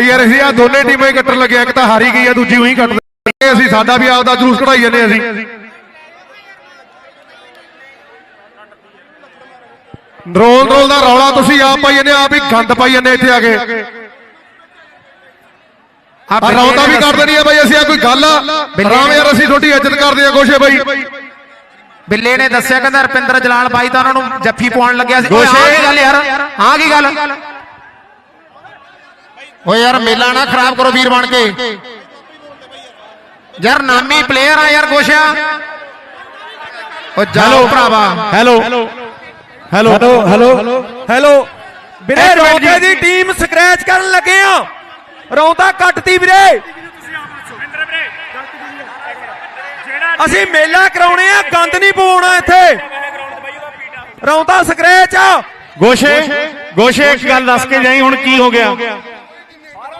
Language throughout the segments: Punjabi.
ਯਾਰ ਅਸੀਂ ਆ ਦੋਨੇ ਟੀਮਾਂ ਹੀ ਕੱਟਣ ਲੱਗਿਆ ਇੱਕ ਤਾਂ ਹਾਰੀ ਗਈ ਆ ਦੂਜੀ ਉਹੀ ਕੱਟ ਦੇ ਅਸੀਂ ਸਾਡਾ ਵੀ ਆਪਦਾ ਜਲੂਸ ਕਢਾਈ ਜਾਂਦੇ ਅਸੀਂ। ਰੋਲ ਰੋਲ ਦਾ ਰੌਲਾ ਤੁਸੀਂ ਆਪ ਪਾਈ ਜਾਂਦੇ ਆਪ ਹੀ ਗੰਦ ਪਾਈ ਜਾਂਦੇ ਇੱਥੇ ਆ ਕੇ। ਆ ਰੌਤਾ ਵੀ ਕਰ ਦੇਣੀ ਆ ਬਾਈ ਅਸੀਂ ਆ ਕੋਈ ਗੱਲ ਆ? ਰਾਮ ਯਾਰ ਅਸੀਂ ਤੁਹਾਡੀ ਇੱਜ਼ਤ ਕਰਦੇ ਆ ਗੋਸ਼ੇ ਬਾਈ। ਬਿੱਲੇ ਨੇ ਦੱਸਿਆ ਕਹਿੰਦਾ ਰਪਿੰਦਰ ਜਲਾਲ ਬਾਈ ਤਾਂ ਉਹਨਾਂ ਨੂੰ ਜੱਫੀ ਪਾਉਣ ਲੱਗਿਆ ਸੀ। ਆਹ ਕੀ ਗੱਲ ਯਾਰ? ਹਾਂ ਕੀ ਗੱਲ? ਓਏ ਯਾਰ ਮੇਲਾ ਨਾ ਖਰਾਬ ਕਰੋ ਵੀਰ ਬਣ ਕੇ। ਯਾਰ ਨਾਮੀ ਪਲੇਅਰ ਆ ਯਾਰ ਗੋਸ਼ਿਆ ਓ ਜਾਓ ਭਰਾਵਾ। Hello hello hello hello hello ਵੀਰੇ ਜੀ। ਦੀ ਟੀਮ ਸਕ੍ਰੈਚ ਕਰਨ ਲੱਗੇ ਆ। ਰੌਂਦਾ ਕੱਟਤੀ ਵੀਰੇ। ਅਸੀਂ ਮੇਲਾ ਕਰਾਉਣੇ ਆ ਗੰਦ ਨਹੀਂ ਪਵਾਉਣਾ ਇੱਥੇ। ਰੌਂਦਾ ਸਕ੍ਰੈਚ ਆ। ਗੋਸ਼ੇ ਗੋਸ਼ੇ ਇੱਕ ਗੱਲ ਦੱਸ ਕੇ ਜਾਈ ਹੁਣ ਕੀ ਹੋ ਗਿਆ?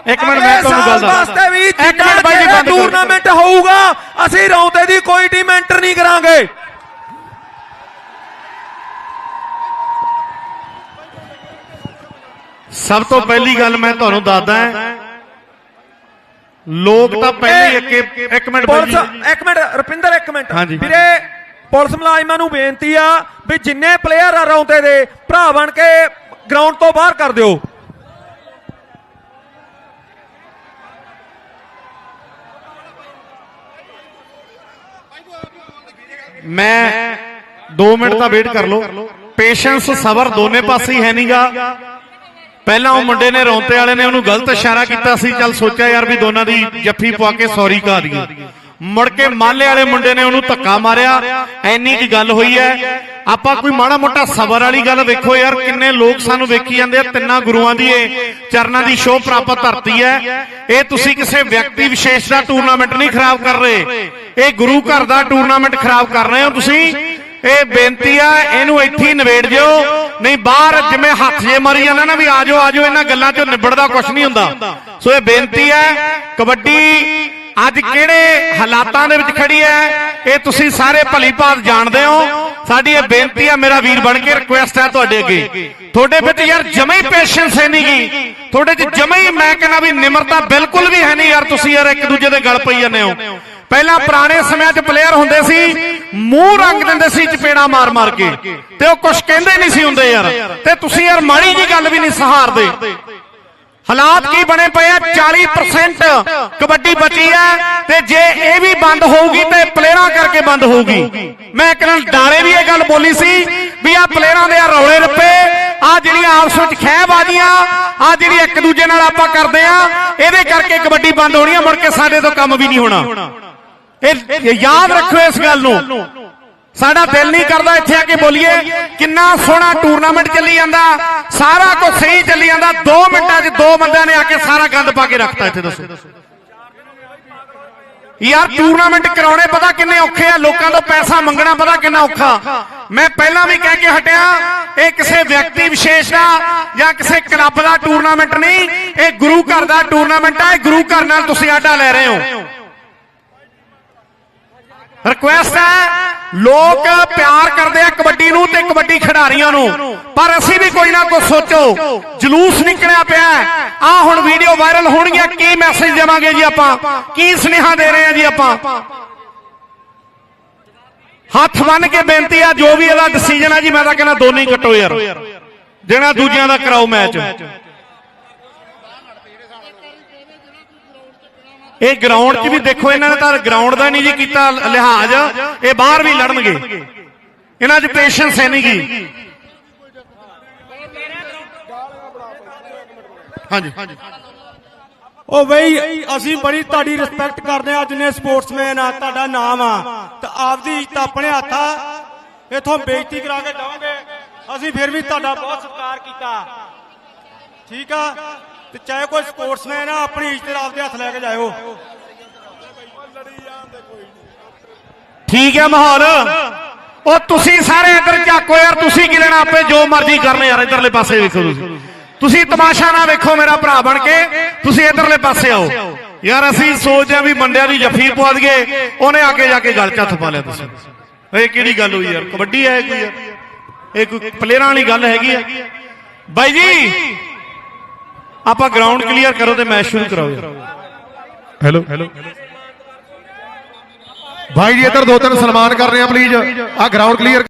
ਇੱਕ ਮਿੰਟ ਮੈਂ ਤੁਹਾਨੂੰ ਗੱਲ ਸਾਲ ਵਾਸਤੇ ਦੱਸ ਵੀ ਇੱਕ ਮਿੰਟ ਬਾਈ ਜੀ ਬੰਦ ਕਰੋ। ਟੂਰਨਾਮੈਂਟ ਹੋਊਗਾ ਅਸੀਂ ਰੌਂਦੇ ਦੀ ਕੋਈ ਟੀਮ ਐਂਟਰ ਨਹੀਂ ਕਰਾਂਗੇ। ਸਭ ਤੋਂ ਪਹਿਲੀ ਗੱਲ ਮੈਂ ਤੁਹਾਨੂੰ ਦੱਸਦਾ ਲੋਕ ਤਾਂ ਪਹਿਲੇ ਹੀ ਇੱਕ ਇੱਕ ਮਿੰਟ ਬਾਈ ਪੁਲਿਸ ਜੀ ਇੱਕ ਮਿੰਟ ਰੁਪਿੰਦਰ ਇੱਕ ਮਿੰਟ। ਹਾਂਜੀ। ਵੀਰੇ ਪੁਲਿਸ ਮੁਲਾਜ਼ਮਾਂ ਨੂੰ ਬੇਨਤੀ ਆ ਵੀ ਜਿੰਨੇ ਪਲੇਅਰ ਆ ਰੌਂਦੇ ਦੇ ਭਰਾ ਬਣ ਕੇ ਗਰਾਊਂਡ ਤੋਂ ਬਾਹਰ ਕਰ ਦਿਓ। ਮੈਂ 2 ਮਿੰਟ ਦਾ ਵੇਟ ਕਰ ਲਓ। ਪੇਸ਼ੈਂਸ ਸਬਰ ਦੋਨੇ ਪਾਸੇ ਹੀ ਹੈ ਨਹੀਂਗਾ ਪਹਿਲਾਂ ਉਹ ਮੁੰਡੇ ਨੇ ਰੌਂਤੇ ਵਾਲੇ ਨੇ ਉਹਨੂੰ ਗਲਤ ਇਸ਼ਾਰਾ ਕੀਤਾ ਸੀ, ਚੱਲ ਸੋਚਿਆ ਯਾਰ ਵੀ ਦੋਨਾਂ ਦੀ ਜੱਫੀ ਪਵਾ ਕੇ ਸੌਰੀ ਕਹਾ ਦਈਏ। ਮੁੜ ਕੇ ਮਾਲੇ ਵਾਲੇ ਮੁੰਡੇ ਨੇ ਉਹਨੂੰ ਧੱਕਾ ਮਾਰਿਆ। ਐਨੀ ਕੀ ਗੱਲ ਹੋਈ ਹੈ। ਆਪਾਂ ਕੋਈ ਮਾੜਾ ਮੋਟਾ ਸਬਰ ਵਾਲੀ ਗੱਲ ਵੇਖੋ ਯਾਰ, ਕਿੰਨੇ ਲੋਕ ਸਾਨੂੰ ਵੇਖੀ ਜਾਂਦੇ ਆ, ਤਿੰਨਾਂ ਗੁਰੂਆਂ ਦੀ ਇਹ, ਚਰਨਾਂ ਦੀ ਸ਼ੋਭ ਪ੍ਰਾਪਤ ਧਰਤੀ ਹੈ। ਇਹ ਤੁਸੀਂ ਕਿਸੇ ਵਿਅਕਤੀ ਵਿਸ਼ੇਸ਼ ਦਾ ਟੂਰਨਾਮੈਂਟ ਨਹੀਂ ਖਰਾਬ ਕਰ ਰਹੇ। ਇਹ ਗੁਰੂ ਘਰ ਦਾ ਟੂਰਨਾਮੈਂਟ ਖਰਾਬ ਕਰ ਰਹੇ ਹੋ ਤੁਸੀਂ। ਇਹ ਬੇਨਤੀ ਆ, ਇਹਨੂੰ ਇੱਥੇ ਹੀ ਨਿਬੇੜ ਜਿਓ ਨਹੀਂ, ਬਾਹਰ ਜਿਵੇਂ ਹੱਥ ਜੇ ਮਾਰੀ ਜਾਂਦਾ ਨਾ ਵੀ ਆਜੋ ਆਜੋ, ਇਹਨਾਂ ਗੱਲਾਂ ਚੋਂ ਨਿਬੜਦਾ ਕੁਝ ਨਹੀਂ ਹੁੰਦਾ। ਸੋ ਇਹ ਬੇਨਤੀ ਹੈ ਕਬੱਡੀ ਅੱਜ ਕਿਹੜੇ ਹਾਲਾਤਾਂ ਦੇ ਵਿੱਚ ਖੜੀ ਹੈ, ਇਹ ਤੁਸੀਂ ਸਾਰੇ ਭਲੀ ਭਾਤ ਜਾਣਦੇ ਹੋ। ਸਾਡੀ ਇਹ ਬੇਨਤੀ ਹੈ ਮੇਰਾ ਵੀਰ ਬਣ ਕੇ ਰਿਕੁਐਸਟ ਹੈ ਤੁਹਾਡੇ ਅੱਗੇ। ਤੁਹਾਡੇ ਵਿੱਚ ਯਾਰ ਜਮੇ ਹੀ ਪੇਸ਼ੈਂਸ ਹੈ ਨਹੀਂਗੀ ਤੁਹਾਡੇ 'ਚ ਜਮੇ ਹੀ ਮੈਂ ਕਹਿੰਦਾ ਵੀ ਨਿਮਰਤਾ ਬਿਲਕੁਲ ਵੀ ਹੈ ਨਹੀਂ ਯਾਰ, ਤੁਸੀਂ ਯਾਰ ਇੱਕ ਦੂਜੇ ਦੇ ਗਲ ਪਈ ਜਾਂਦੇ ਹੋ। ਪਹਿਲਾਂ ਪੁਰਾਣੇ ਸਮਿਆਂ 'ਚ ਪਲੇਅਰ ਹੁੰਦੇ ਸੀ, ਮੂੰਹ ਰੰਗ ਦਿੰਦੇ ਸੀ, ਚਪੇੜਾ ਮਾਰ ਮਾਰ ਕੇ। ਤੇ ਉਹ ਕੁਝ ਕਹਿੰਦੇ ਨਹੀਂ ਸੀ ਹੁੰਦੇ ਯਾਰ। ਤੇ ਤੁਸੀਂ ਯਾਰ ਮਾੜੀ ਜੀ ਗੱਲ ਵੀ ਨਹੀਂ ਸਹਾਰਦੇ। ਹਾਲਾਤ ਕੀ ਬਣੇ ਪਏ ਆ? 40% ਕਬੱਡੀ ਬਚੀ ਹੈ ਤੇ ਜੇ ਇਹ ਵੀ ਬੰਦ ਹੋਊਗੀ ਤੇ ਪਲੇਅਰਾਂ ਕਰਕੇ ਬੰਦ ਹੋਊਗੀ। ਮੈਂ ਇੱਕ ਨਾਲ ਡਾਰੇ ਵੀ ਇਹ ਗੱਲ ਬੋਲੀ ਸੀ ਵੀ ਆ ਪਲੇਅਰਾਂ ਦੇ ਆ ਰੌਲੇ ਰੱਪੇ ਆ ਜਿਹੜੀਆਂ ਆਪਸ ਵਿੱਚ ਖਹਿਬਾਜ਼ੀਆਂ ਆ ਜਿਹੜੀ ਇੱਕ ਦੂਜੇ ਨਾਲ ਆਪਾਂ ਕਰਦੇ ਆ, ਇਹਦੇ ਕਰਕੇ ਕਬੱਡੀ ਬੰਦ ਹੋਣੀ ਆ, ਮੁੜ ਕੇ ਸਾਡੇ ਤੋਂ ਕੰਮ ਵੀ ਨਹੀਂ ਹੋਣਾ। ਇਹ ਯਾਦ ਰੱਖੋ ਇਸ ਗੱਲ ਨੂੰ। ਸਾਡਾ ਦਿਲ ਨਹੀਂ ਕਰਦਾ ਇੱਥੇ ਆ ਕੇ ਬੋਲੀਏ। ਕਿੰਨਾ ਸੋਹਣਾ ਟੂਰਨਾਮੈਂਟ ਚੱਲੀ ਜਾਂਦਾ। ਸਾਰਾ ਕੁਝ ਸਹੀ ਚੱਲੀ ਜਾਂਦਾ। 2 ਮਿੰਟਾਂ 'ਚ ਦੋ ਬੰਦਿਆਂ ਨੇ ਆ ਕੇ ਸਾਰਾ ਗੰਦ ਪਾ ਕੇ ਰੱਖਤਾ ਇੱਥੇ ਦੱਸੋ। ਯਾਰ ਟੂਰਨਾਮੈਂਟ ਕਰਾਉਣੇ ਪਤਾ ਕਿੰਨੇ ਔਖੇ ਆ। ਲੋਕਾਂ ਤੋਂ ਪੈਸਾ ਮੰਗਣਾ ਪਤਾ ਕਿੰਨਾ ਔਖਾ। ਮੈਂ ਪਹਿਲਾਂ ਵੀ ਕਹਿ ਕੇ ਹਟਿਆ ਇਹ ਕਿਸੇ ਵਿਅਕਤੀ ਵਿਸ਼ੇਸ਼ ਦਾ ਜਾਂ ਕਿਸੇ ਕਲੱਬ ਦਾ ਟੂਰਨਾਮੈਂਟ ਨਹੀਂ। ਇਹ ਗੁਰੂ ਘਰ ਦਾ ਟੂਰਨਾਮੈਂਟ ਆ। ਇਹ ਗੁਰੂ ਘਰ ਨਾਲ ਤੁਸੀਂ ਆਡਾ ਲੈ ਰਹੇ ਹੋ। ਰਿਕੁਐਸਟ ਹੈ, ਲੋਕ ਪਿਆਰ ਕਰਦੇ ਆ ਕਬੱਡੀ ਨੂੰ ਤੇ ਕਬੱਡੀ ਖਿਡਾਰੀਆਂ ਨੂੰ। ਪਰ ਅਸੀਂ ਵੀ ਕੋਈ ਨਾ ਕੋਈ ਸੋਚੋ, ਜਲੂਸ ਨਿਕਲਿਆ ਪਿਆ ਆ ਹੁਣ ਵੀਡੀਓ ਵਾਇਰਲ ਹੋਣਗੀਆਂ ਕੀ ਮੈਸੇਜ ਦੇਵਾਂਗੇ ਜੀ ਆਪਾਂ? ਕੀ ਸੁਨੇਹਾ ਦੇ ਰਹੇ ਆ ਜੀ ਆਪਾਂ? ਹੱਥ ਬੰਨ ਕੇ ਬੇਨਤੀ ਆ, ਜੋ ਵੀ ਇਹਦਾ ਡਿਸੀਜਨ ਆ ਜੀ, ਮੈਂ ਤਾਂ ਕਹਿੰਦਾ ਦੋਨੇ ਕੱਟੋ ਯਾਰ। ਜਿਹੜਾ ਦੂਜਿਆਂ ਦਾ ਕਰਾਓ ਮੈਚ ਇਹ ਗਰਾਊਂਡ 'ਚ ਵੀ ਦੇਖੋ ਇਹਨਾਂ ਨੇ ਤਾਂ ਗਰਾਊਂਡ ਦਾ ਨਹੀਂ ਜੀ ਕੀਤਾ ਲਿਹਾਜ਼। ਇਹ ਬਾਹਰ ਵੀ ਲੜਨਗੇ। ਇਹਨਾਂ 'ਚ ਪੇਸ਼ੈਂਸ ਹੈ ਨਹੀਂਗੀ ਹਾਂਜੀ ਹਾਂਜੀ। ਉਹ ਬਈ ਅਸੀਂ ਬੜੀ ਤੁਹਾਡੀ ਰਿਸਪੈਕਟ ਕਰਦੇ ਆ ਜਿੰਨੇ ਸਪੋਰਟਸਮੈਨ ਆ ਤੁਹਾਡਾ ਨਾਮ ਆ। ਤੇ ਆਪਦੀ ਇੱਜ਼ਤ ਆਪਣੇ ਹੱਥ ਆ। ਇਥੋਂ ਬੇਇੱਜ਼ਤੀ ਕਰਾ ਕੇ ਜਾਓਗੇ ਅਸੀਂ ਫਿਰ ਵੀ ਤੁਹਾਡਾ ਬਹੁਤ ਸਤਿਕਾਰ ਕੀਤਾ। ਠੀਕ ਆ? ਤੇ ਚਾਹੇ ਕੋਈ ਸਪੋਰਟਸਮੈਨ ਆ, ਆਪਣੀ ਇੱਜ਼ਤ ਆਪਦੇ ਹੱਥ ਲੈ ਕੇ ਜਾਇਓ। ਠੀਕ ਹੈ ਮਾਹੌਲ। ਉਹ ਤੁਸੀਂ ਸਾਰੇ ਇੱਧਰ ਝਾਕੋ ਯਾਰ, ਤੁਸੀਂ ਕੀ ਲੈਣਾ ਆਪੇ, ਜੋ ਮਰਜ਼ੀ ਕਰਨ ਯਾਰ, ਇੱਧਰਲੇ ਪਾਸੇ ਵੇਖੋ ਤੁਸੀਂ। ਤੁਸੀਂ ਤਮਾਸ਼ਾ ਨਾ ਵੇਖੋ ਮੇਰਾ ਭਰਾ ਬਣ ਕੇ, ਤੁਸੀਂ ਇੱਧਰਲੇ ਪਾਸੇ ਆਓ। ਯਾਰ ਅਸੀਂ ਸੋਚਦੇ ਆ ਵੀ ਮੰਡਿਆਂ ਦੀ ਜੱਫੀ ਪਵਾ ਦਈਏ, ਉਹਨੇ ਆ ਕੇ ਜਾ ਕੇ ਗੱਲ 'ਚ ਹੱਥ ਪਾ ਲਿਆ ਤੁਸੀਂ। ਇਹ ਕਿਹੜੀ ਗੱਲ ਹੋਈ ਯਾਰ, ਕਬੱਡੀ ਹੈ ਕੋਈ ਯਾਰ? ਇਹ ਕੋਈ ਪਲੇਅਰਾਂ ਵਾਲੀ ਗੱਲ ਹੈਗੀ ਆ ਬਾਈ ਜੀ ਆਪਾਂ ਗਰਾਊਂਡ ਕਲੀਅਰ ਕਰੋ ਤੇ ਮੈਚ ਸ਼ੁਰੂ ਕਰਾਓ ਹੈਲੋ ਭਾਈ ਜੀ ਇੱਧਰ ਦੋ ਤਿੰਨ ਸਨਮਾਨ ਕਰ ਰਹੇ ਆ ਪਲੀਜ਼ ਆ ਗਰਾਊਂਡ ਕਲੀਅਰ